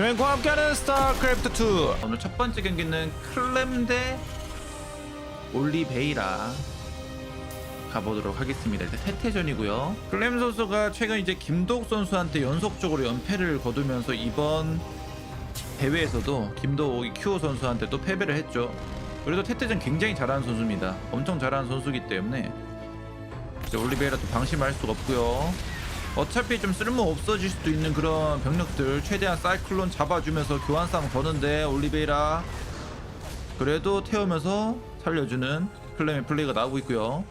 그리고 함께하는 스타크래프트 2 오늘 첫 번째 경기는 대 올리베이라 가보도록 하겠습니다. 일단 태태전이고요. 클렘 선수가 최근 이제 김도욱 선수한테 연속적으로 연패를 거두면서 이번 대회에서도 김도욱이 큐오 선수한테 또 패배를 했죠. 그래도 태태전 굉장히 잘하는 선수입니다. 엄청 잘하는 선수이기 때문에 올리베이라도 방심할 수가 없고요. 어차피 좀 쓸모 없어질 수도 있는 그런 병력들 최대한 사이클론 잡아주면서 교환 싸움 거는데 올리베이라 그래도 태우면서 살려주는 클렘의 플레이가 나오고 있고요.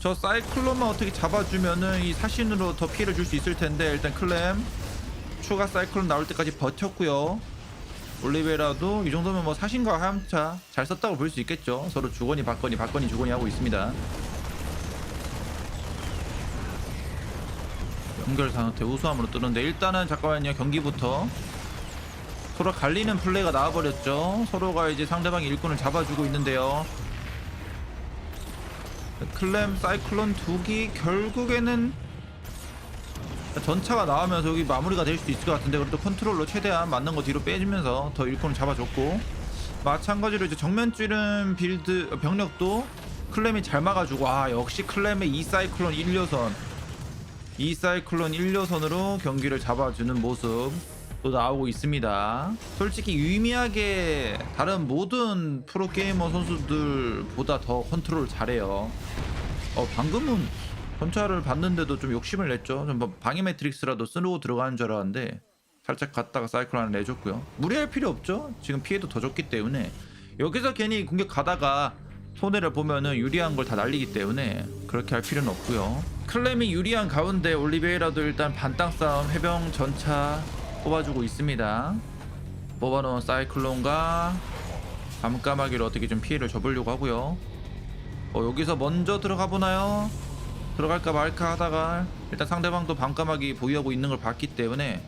저 사이클론만 어떻게 잡아주면은 이 사신으로 더 피해를 줄 수 있을 텐데 일단 클렘 추가 사이클론 나올 때까지 버텼고요. 올리베라도 이 정도면 뭐 사신과 함차 잘 썼다고 볼 수 있겠죠. 서로 주거니 받거니 받거니 주거니 하고 있습니다. 연결 상태 우수함으로 뜨는데 일단은 잠깐만요 경기부터 서로 갈리는 플레이가 나와버렸죠. 서로가 이제 상대방의 일꾼을 잡아주고 있는데요. 클램 사이클론 두기 결국에는 전차가 나오면서 여기 마무리가 될 수도 있을 것 같은데 그래도 컨트롤로 최대한 맞는 거 뒤로 빼주면서 더 일꾼을 잡아줬고 마찬가지로 이제 정면 찌른 빌드 어, 병력도 클램이 잘 막아주고 아 역시 클램의 이 사이클론 1료선 이 사이클론 1료선으로 경기를 잡아주는 모습 또 나오고 있습니다. 솔직히 유의미하게 다른 모든 프로게이머 선수들보다 더 컨트롤 잘해요. 어 방금은 전차를 봤는데도 좀 욕심을 냈죠. 좀뭐 방해 매트릭스라도 쓰고 들어가는 줄 알았는데 살짝 갔다가 사이클 하나 내줬고요. 무리할 필요 없죠. 지금 피해도 더 줬기 때문에 여기서 괜히 공격 가다가 손해를 보면은 유리한 걸 다 날리기 때문에 그렇게 할 필요는 없고요. 클램이 유리한 가운데 올리베이라도 일단 반땅 싸움 해병 전차 뽑아주고 있습니다. 뽑아놓은 사이클론과 밤까마귀를 어떻게 좀 피해를 줘보려고 하고요. 어, 여기서 먼저 들어가 보나요? 들어갈까 말까 하다가 일단 상대방도 밤까마귀 보유하고 있는 걸 봤기 때문에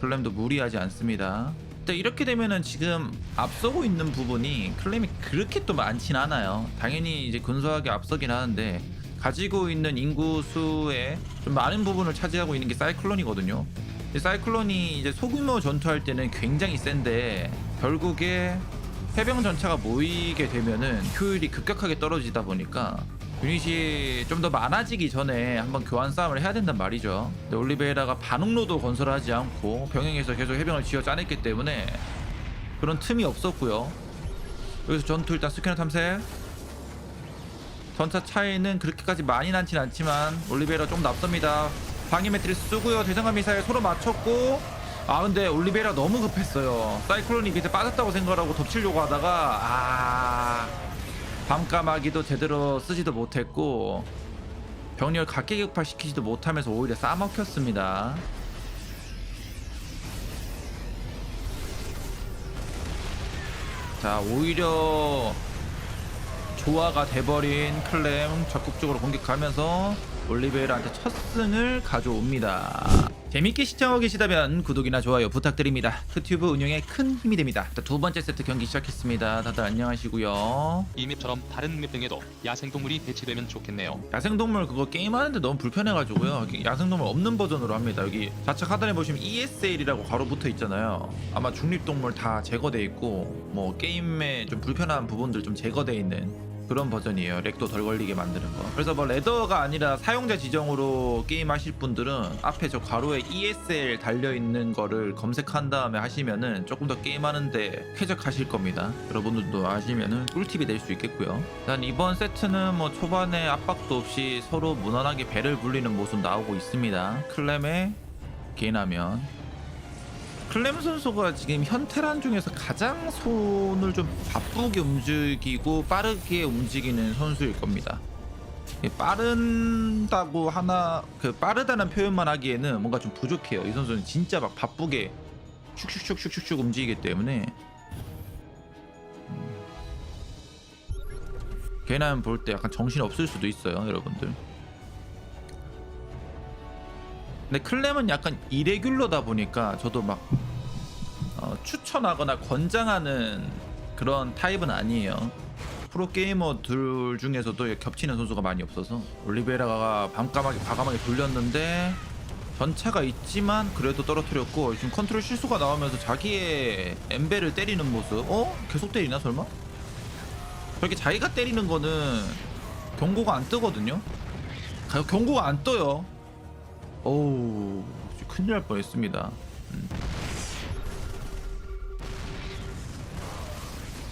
클램도 무리하지 않습니다. 근데 이렇게 되면은 지금 앞서고 있는 부분이 클램이 그렇게 또 많진 않아요. 당연히 이제 근소하게 앞서긴 하는데 가지고 있는 인구 수의 좀 많은 부분을 차지하고 있는 게 사이클론이거든요. 이 사이클론이 이제 소규모 전투할 때는 굉장히 센데 결국에 해병 전차가 모이게 되면은 효율이 급격하게 떨어지다 보니까 유닛이 좀 더 많아지기 전에 한번 교환 싸움을 해야 된단 말이죠. 근데 올리베이라가 반응로도 건설하지 않고 병행해서 계속 해병을 쥐어 짜냈기 때문에 그런 틈이 없었고요. 여기서 전투 일단 스캐너 탐색. 전차 차이는 그렇게까지 많이 많진 않지만 올리베이라 좀 납습니다. 방위 매트리스 쓰고요. 대장간 미사일 서로 맞췄고 아 근데 올리베이라 너무 급했어요. 사이클론이 밑에 빠졌다고 생각하고 덮치려고 하다가 아 밤까마귀도 제대로 쓰지도 못했고 병력 각계격파 시키지도 못하면서 오히려 싸먹혔습니다. 자 오히려 조화가 돼버린 클램 적극적으로 공격하면서 올리베이라한테 첫 승을 가져옵니다. 재밌게 시청하고 계시다면 구독이나 좋아요 부탁드립니다. 큐튜브 운영에 큰 힘이 됩니다. 자, 두 번째 세트 경기 시작했습니다. 다들 안녕하시고요. 이 맵처럼 다른 맵 등에도 야생동물이 배치되면 좋겠네요. 야생동물 그거 게임하는데 너무 불편해가지고요. 야생동물 없는 버전으로 합니다. 여기 좌측 하단에 보시면 ESL이라고 가로 붙어 있잖아요. 아마 중립동물 다 제거돼 있고 뭐 게임에 좀 불편한 부분들 좀 제거돼 있는 그런 버전이에요. 렉도 덜 걸리게 만드는 거. 그래서 뭐 레더가 아니라 사용자 지정으로 게임 하실 분들은 앞에 저 가로에 ESL 달려 있는 거를 검색한 다음에 하시면은 조금 더 게임하는데 쾌적하실 겁니다. 여러분들도 아시면은 꿀팁이 될 수 있겠고요. 일단 이번 세트는 뭐 초반에 압박도 없이 서로 무난하게 배를 불리는 모습 나오고 있습니다. 클램의 개인하면 클렘 선수가 지금 현테란 중에서 가장 손을 좀 바쁘게 움직이고 빠르게 움직이는 선수일 겁니다. 이 빠른다고 하나 그 빠르다는 표현만 하기에는 뭔가 좀 부족해요. 이 선수는 진짜 막 바쁘게 슉슉슉슉슉슉 움직이기 때문에 음. 걔는 볼때 약간 정신 없을 수도 있어요, 여러분들. 근데 클램은 약간 이레귤러다 보니까 저도 막 어, 추천하거나 권장하는 그런 타입은 아니에요. 프로게이머들 중에서도 겹치는 선수가 많이 없어서 올리베라가 밤까마귀 과감하게 돌렸는데 전차가 있지만 그래도 떨어뜨렸고 지금 컨트롤 실수가 나오면서 자기의 엠벨을 때리는 모습 어? 계속 때리나 설마? 저렇게 자기가 때리는 거는 경고가 안 뜨거든요 가- 경고가 안 떠요 어우 큰일 날 뻔했습니다 음.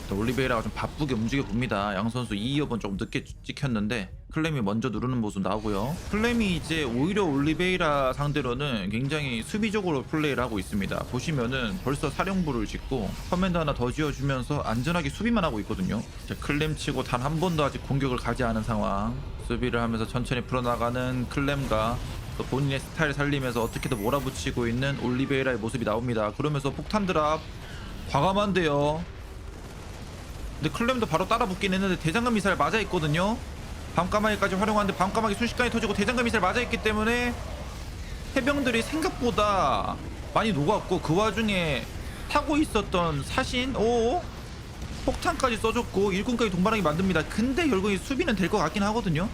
자, 올리베이라가 좀 바쁘게 움직여 봅니다. 양 선수 2업은 조금 늦게 찍혔는데 클렘이 먼저 누르는 모습 나오고요. 클렘이 이제 오히려 올리베이라 상대로는 굉장히 수비적으로 플레이를 하고 있습니다. 보시면은 벌써 사령부를 짓고 커맨드 하나 더 지어주면서 안전하게 수비만 하고 있거든요. 자, 클렘 치고 단 한 번도 아직 공격을 가지 않은 상황. 수비를 하면서 천천히 풀어나가는 클렘과 또 본인의 스타일 살리면서 어떻게든 몰아붙이고 있는 올리베이라의 모습이 나옵니다. 그러면서 폭탄 드랍 과감한데요. 근데 클렘도 바로 따라붙긴 했는데 대장간 미사일 맞아 있거든요. 밤까마귀까지 활용하는데 밤까마귀 순식간에 터지고 대장간 미사일 맞아 있기 때문에 해병들이 생각보다 많이 녹았고 그 와중에 타고 있었던 사신 오 폭탄까지 써줬고 일꾼까지 동반하게 만듭니다. 근데 결국 이 수비는 될 것 같긴 하거든요.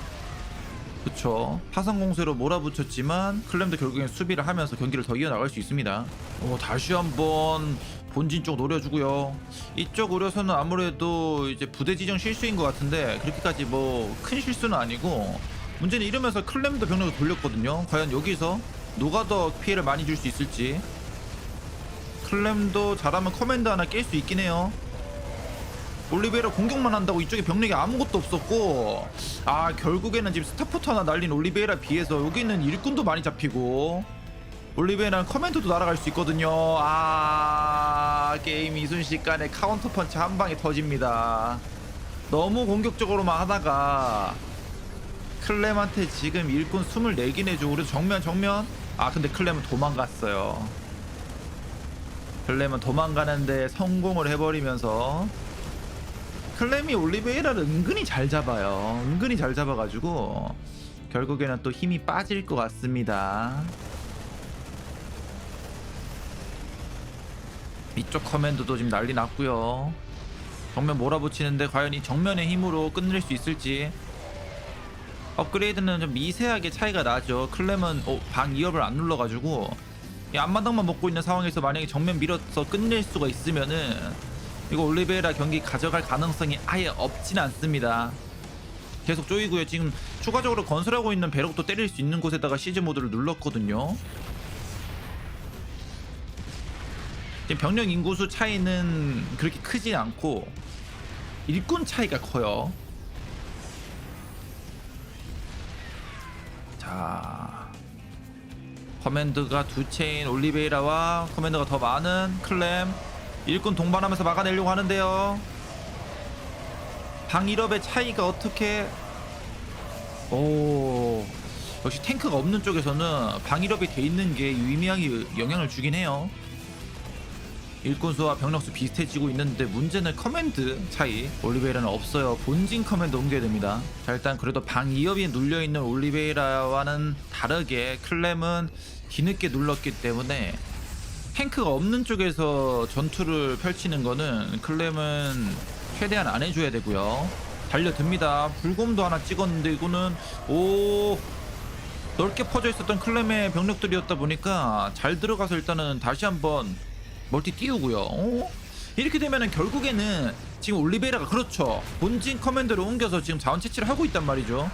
그쵸. 화성 공세로 몰아붙였지만 클렘도 결국엔 수비를 하면서 경기를 더 이어나갈 수 있습니다. 오, 다시 한번 본진 쪽 노려주고요. 이쪽 우려서는 아무래도 이제 부대 지정 실수인 것 같은데 그렇게까지 뭐 큰 실수는 아니고 문제는 이러면서 클렘도 병력을 돌렸거든요. 과연 여기서 누가 더 피해를 많이 줄 수 있을지. 클렘도 잘하면 커맨드 하나 깰 수 있긴 해요 올리베이라 공격만 한다고 이쪽에 병력이 아무것도 없었고 아 결국에는 지금 스타포트 하나 날린 올리베이라 비해서 여기는 일꾼도 많이 잡히고 올리베이라는 커맨드도 날아갈 수 있거든요. 아 게임 이순식간에 카운터 펀치 한 방에 터집니다. 너무 공격적으로만 하다가 클렘한테 지금 일꾼 24개 내주고 그래서 정면 정면. 아 근데 클렘은 도망갔어요. 클렘은 도망가는데 성공을 해버리면서 클렘이 올리베이라를 은근히 잘 잡아요. 은근히 잘 잡아가지고 결국에는 또 힘이 빠질 것 같습니다. 이쪽 커맨드도 지금 난리 났고요. 정면 몰아붙이는데 과연 이 정면의 힘으로 끝낼 수 있을지 업그레이드는 좀 미세하게 차이가 나죠. 클렘은 어, 방 2업을 안 눌러가지고 이 앞마당만 먹고 있는 상황에서 만약에 정면 밀어서 끝낼 수가 있으면은 이거 올리베이라 경기 가져갈 가능성이 아예 없진 않습니다. 계속 쪼이고요. 지금 추가적으로 건설하고 있는 배럭도 때릴 수 있는 곳에다가 시즈 모드를 눌렀거든요. 지금 병력 인구수 차이는 그렇게 크지 않고 일꾼 차이가 커요. 자, 커맨드가 두 체인 올리베이라와 커맨드가 더 많은 클램 일꾼 동반하면서 막아내려고 하는데요. 방일업의 차이가 어떻게? 오 역시 탱크가 없는 쪽에서는 방일업이 돼 있는 게 유의미하게 영향을 주긴 해요. 일꾼수와 병력수 비슷해지고 있는데 문제는 커맨드 차이 올리베이라는 없어요 본진 커맨드 옮겨야 됩니다 자 일단 그래도 방 2업이 눌려있는 올리베이라와는 다르게 클렘은 뒤늦게 눌렀기 때문에 탱크가 없는 쪽에서 전투를 펼치는 거는 클렘은 최대한 안 해줘야 되고요 달려듭니다 불곰도 하나 찍었는데 이거는 오 넓게 퍼져 있었던 클렘의 병력들이었다 보니까 잘 들어가서 일단은 다시 한번 멀티 띄우고요. 어? 이렇게 되면은 결국에는 지금 올리베이라가 그렇죠. 본진 커맨드로 옮겨서 지금 자원 채취를 하고 있단 말이죠.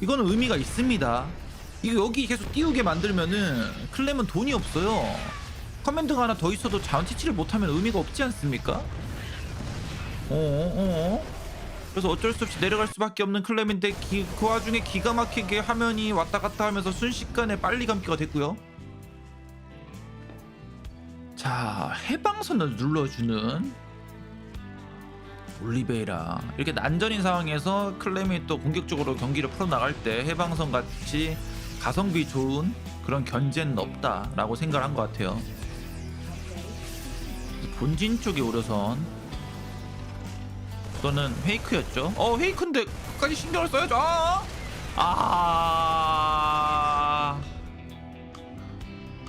이거는 의미가 있습니다. 이거 여기 계속 띄우게 만들면은 클렘은 돈이 없어요. 커맨드가 하나 더 있어도 자원 채취를 못하면 의미가 없지 않습니까? 어, 어. 그래서 어쩔 수 없이 내려갈 수밖에 없는 클렘인데 기- 그 와중에 기가 막히게 화면이 왔다 갔다 하면서 순식간에 빨리 감기가 됐고요. 자 해방선을 눌러주는 올리베이라 이렇게 난전인 상황에서 클렘이 또 공격적으로 경기를 풀어나갈 때 해방선 같이 가성비 좋은 그런 견제는 없다라고 생각을 한 것 같아요 본진 쪽에 오려선 또는 페이크였죠 어 페이크인데 끝까지 신경을 써야죠 아, 아...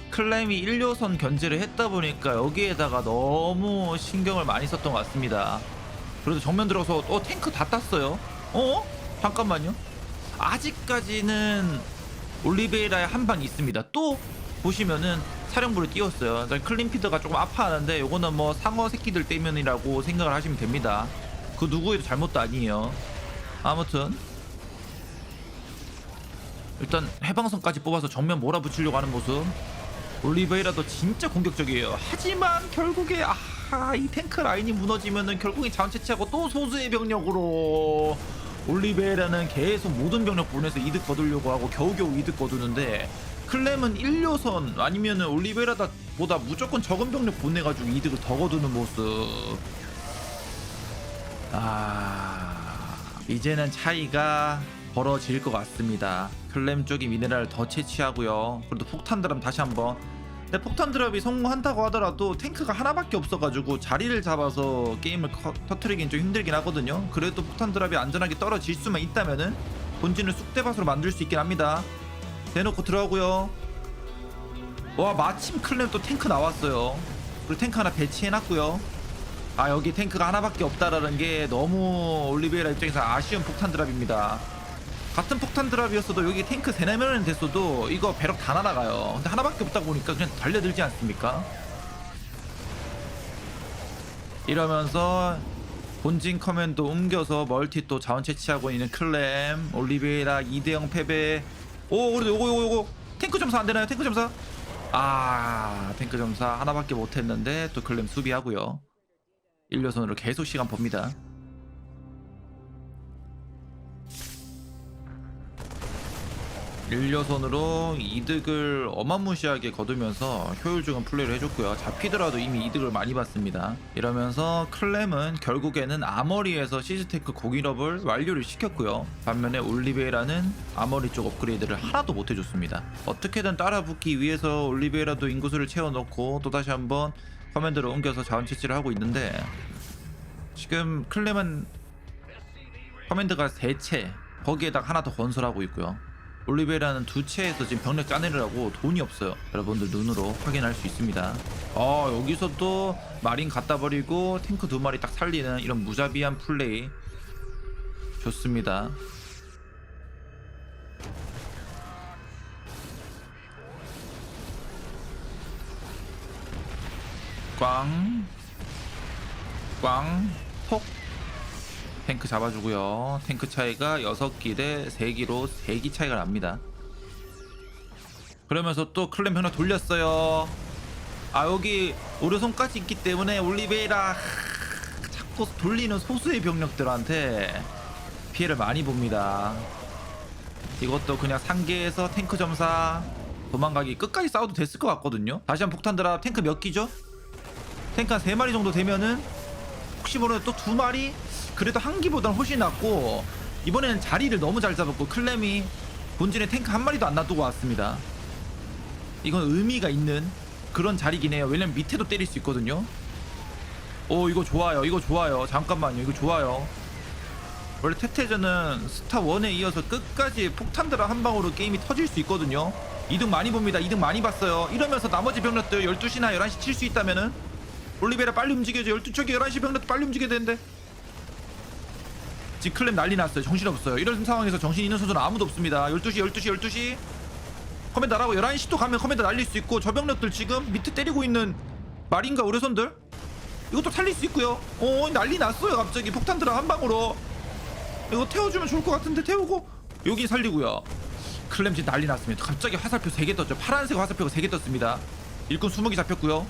클램이 1료선 견제를 했다 보니까 여기에다가 너무 신경을 많이 썼던 것 같습니다. 그래도 정면 들어서 어 탱크 다 땄어요. 어? 잠깐만요. 아직까지는 올리베이라의 한 방 있습니다. 또 보시면은 사령부를 띄웠어요. 일단 클린피드가 조금 아파하는데 요거는 뭐 상어 새끼들 때문이라고 생각을 하시면 됩니다. 그 누구에도 잘못도 아니에요. 아무튼 일단 해방선까지 뽑아서 정면 몰아붙이려고 하는 모습 올리베이라도 진짜 공격적이에요. 하지만 결국에 아하 이 탱크 라인이 무너지면은 결국에 자원 채취하고 또 소수의 병력으로 올리베이라는 계속 모든 병력 보내서 이득 거두려고 하고 겨우겨우 이득 거두는데 클렘은 1료선 아니면은 올리베이라보다 무조건 적은 병력 보내가지고 이득을 더 거두는 모습. 아 이제는 차이가 벌어질 것 같습니다. 클램 쪽이 미네랄을 더 채취하고요. 그래도 폭탄 드랍 다시 한번. 근데 폭탄 드랍이 성공한다고 하더라도 탱크가 하나밖에 없어가지고 자리를 잡아서 게임을 커, 터트리긴 좀 힘들긴 하거든요. 그래도 폭탄 드랍이 안전하게 떨어질 수만 있다면은 본진을 쑥대밭으로 만들 수 있긴 합니다. 대놓고 들어가고요. 와 마침 클램 또 탱크 나왔어요. 그리고 탱크 하나 배치해놨고요. 아 여기 탱크가 하나밖에 없다라는 게 너무 올리베이라 입장에서 아쉬운 폭탄 드랍입니다. 같은 폭탄 드랍이었어도 여기 탱크 세네 명은 됐어도 이거 배럭 다 날아가요. 근데 하나밖에 없다 보니까 그냥 달려들지 않습니까? 이러면서 본진 커맨도 옮겨서 멀티 또 자원 채취하고 있는 클램 올리베이라 2대0 패배 오 그래도 요거 요거 요거. 탱크 점사 안 되나요? 탱크 점사? 아 탱크 점사 하나밖에 못했는데 또 클램 수비하고요. 1료선으로 계속 시간 봅니다 일료선으로 이득을 어마무시하게 거두면서 효율적인 플레이를 해줬고요. 잡히더라도 이미 이득을 많이 봤습니다. 이러면서 클램은 결국에는 아머리에서 시즈테크 공일업을 완료를 시켰고요. 반면에 올리베이라는 아머리 쪽 업그레이드를 하나도 못 해줬습니다. 어떻게든 따라붙기 위해서 올리베이라도 인구수를 채워넣고 또다시 한번 커맨드를 옮겨서 자원 채취를 하고 있는데 지금 클램은 커맨드가 세채 거기에다가 하나 더 건설하고 있고요. 올리베라는 두 채에서 지금 병력 짜내려고 돈이 없어요. 여러분들 눈으로 확인할 수 있습니다. 어 여기서 또 마린 갖다 버리고 탱크 두 마리 딱 살리는 이런 무자비한 플레이 좋습니다. 꽝, 꽝, 톡. 탱크 잡아주고요. 탱크 차이가 6기 대 3기로 3기 차이가 납니다. 그러면서 또 클램 하나 돌렸어요. 아 여기 오르손까지 있기 때문에 올리베이라 하, 자꾸 돌리는 소수의 병력들한테 피해를 많이 봅니다. 이것도 그냥 상계에서 탱크 점사 도망가기 끝까지 싸워도 됐을 것 같거든요. 다시 한 폭탄 드랍 탱크 몇 기죠? 탱크 한 3마리 정도 되면은 혹시 모르는 또 두 마리 그래도 한 기보다는 훨씬 낫고 이번에는 자리를 너무 잘 잡았고 클램이 본진에 탱크 한 마리도 안 놔두고 왔습니다. 이건 의미가 있는 그런 자리긴 해요. 왜냐면 밑에도 때릴 수 있거든요. 오 이거 좋아요. 이거 좋아요. 잠깐만요. 이거 좋아요. 원래 태태전은 스타 1에 이어서 끝까지 폭탄들아 한 방으로 게임이 터질 수 있거든요. 이득 많이 봅니다. 이득 많이 봤어요. 이러면서 나머지 병력들 12시나 11시 칠 수 있다면은 올리베라 빨리 움직여줘. 12쪽에 11시 병력 빨리 움직여야 되는데. 지금 클램 난리 났어요. 정신없어요. 이런 상황에서 정신 있는 선수는 아무도 없습니다. 12시 12시 12시. 커맨드 나라고 11시 또 가면 커맨드 날릴 수 있고 저 병력들 지금 밑에 때리고 있는 마린과 의료선들? 이것도 살릴 수 있고요. 어 난리 났어요 갑자기. 폭탄 들어 한 방으로. 이거 태워주면 좋을 것 같은데 태우고 여기 살리고요. 클램 지금 난리 났습니다. 갑자기 화살표 3개 떴죠. 파란색 화살표가 3개 떴습니다. 일꾼 20개 잡혔고요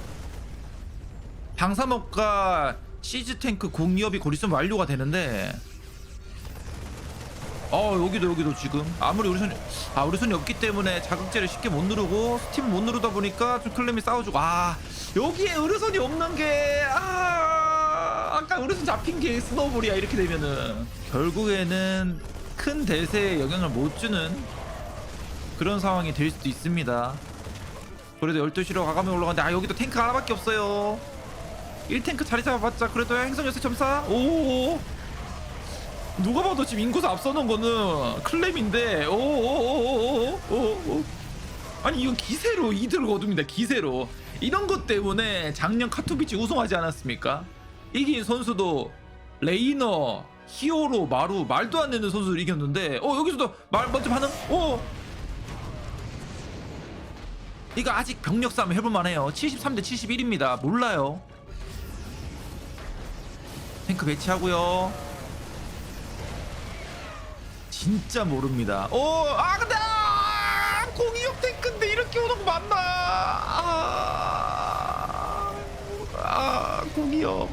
방사목과 시즈 탱크 공이업이 곧 있으면 완료가 되는데. 어 여기도 여기도 지금. 아무리 우리 손이 아 우리 손이 없기 때문에 자극제를 쉽게 못 누르고 스팀 못 누르다 보니까 좀 클램이 싸워주고. 아 여기에 의료선이 없는 게아 아까 의료선 잡힌 게 스노우볼이야 이렇게 되면은. 결국에는 큰 대세에 영향을 못 주는 그런 상황이 될 수도 있습니다. 그래도 12시로 가감에 올라가는데 아 여기도 탱크 하나밖에 없어요 1탱크 자리 잡아봤자 그래도 행성 요새 점사? 오 누가 봐도 지금 인구수 앞서는 거는 클램인데. 오오오오오오 아니 이건 기세로 이득을 거둡니다 기세로. 이런 것 때문에 작년 카투비치 우승하지 않았습니까? 이긴 선수도 레이너 히어로 마루 말도 안 되는 선수를 이겼는데. 어 여기서도 말 먼저 반응. 오. 이거 아직 병력 싸움 해볼 만해요. 73대 71입니다. 몰라요 탱크 배치하고요. 진짜 모릅니다. 오 아 근데 아, 공이역 탱크인데 이렇게 오는 거 맞나? 아, 아 공이역.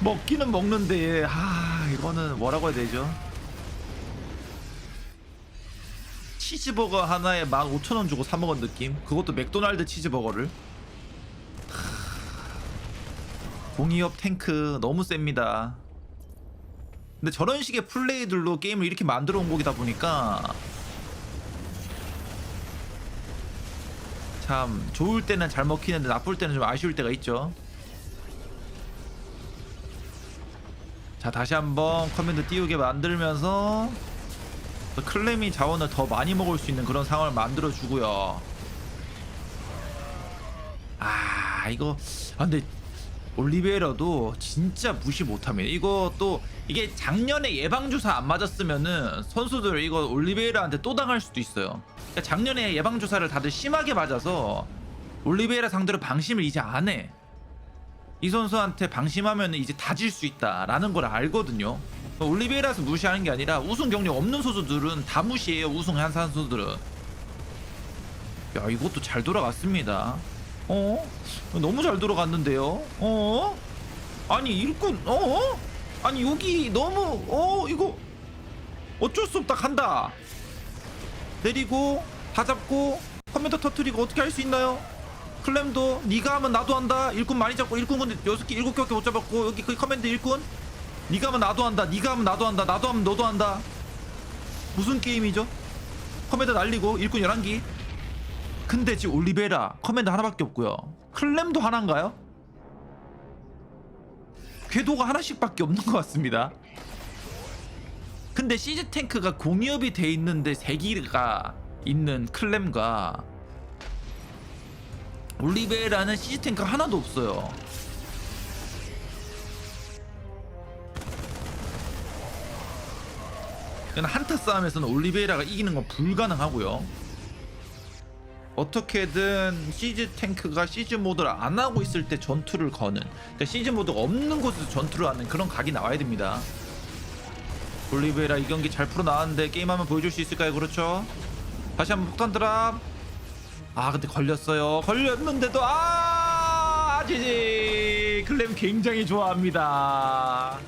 먹기는 먹는데 아 이거는 뭐라고 해야 되죠? 치즈버거 하나에 15,000원 주고 사 먹은 느낌? 그것도 맥도날드 치즈버거를 하, 공이업 탱크 너무 셉니다 근데 저런 식의 플레이들로 게임을 이렇게 만들어 온 곡이다 보니까 참 좋을 때는 잘 먹히는데 나쁠 때는 좀 아쉬울 때가 있죠 자 다시 한번 커맨드 띄우게 만들면서 클레미 자원을 더 많이 먹을 수 있는 그런 상황을 만들어 주고요. 아 이거 아 근데 올리베라도 진짜 무시 못합니다. 이거 또 이게 작년에 예방 주사 안 맞았으면은 선수들 이거 올리베라한테 또 당할 수도 있어요. 그러니까 작년에 예방 주사를 다들 심하게 맞아서 올리베라 상대로 방심을 이제 안 해. 이 선수한테 방심하면 이제 다질 수 있다라는 걸 알거든요. 올리베라서 무시하는 게 아니라 우승 경력 없는 선수들은 다 무시해요. 우승한 선수들은. 야 이것도 잘 돌아갔습니다. 어? 너무 잘 돌아갔는데요. 어? 아니 일꾼 어? 아니 여기 너무 어 이거 어쩔 수 없다 간다. 내리고 다 잡고 컴퓨터 터트리고 어떻게 할 수 있나요? 클램도 네가 하면 나도 한다. 일꾼 많이 잡고 일꾼 근데 여섯 개 일곱 개밖에 못 잡았고 여기 그 커맨드 일꾼 네가 하면 나도 한다. 네가 하면 나도 한다. 나도 하면 너도 한다. 무슨 게임이죠? 커맨드 날리고 일꾼 11기. 근데 지금 올리베라 커맨드 하나밖에 없고요. 클램도 하나인가요? 궤도가 하나씩밖에 없는 것 같습니다. 근데 시즈 탱크가 공이업이 돼 있는데 세기가 있는 클램과 올리베라는 시즈 탱크 하나도 없어요. 한타 싸움에서는 올리베이라가 이기는 건 불가능하고요. 어떻게든 시즈 탱크가 시즈 모드를 안 하고 있을 때 전투를 거는 그러니까 시즈 모드가 없는 곳에서 전투를 하는 그런 각이 나와야 됩니다. 올리베이라 이 경기 잘 풀어 나왔는데 게임하면 보여줄 수 있을까요? 그렇죠? 다시 한번 폭탄 드랍. 아 근데 걸렸어요. 걸렸는데도 아 지지 클램 굉장히 좋아합니다.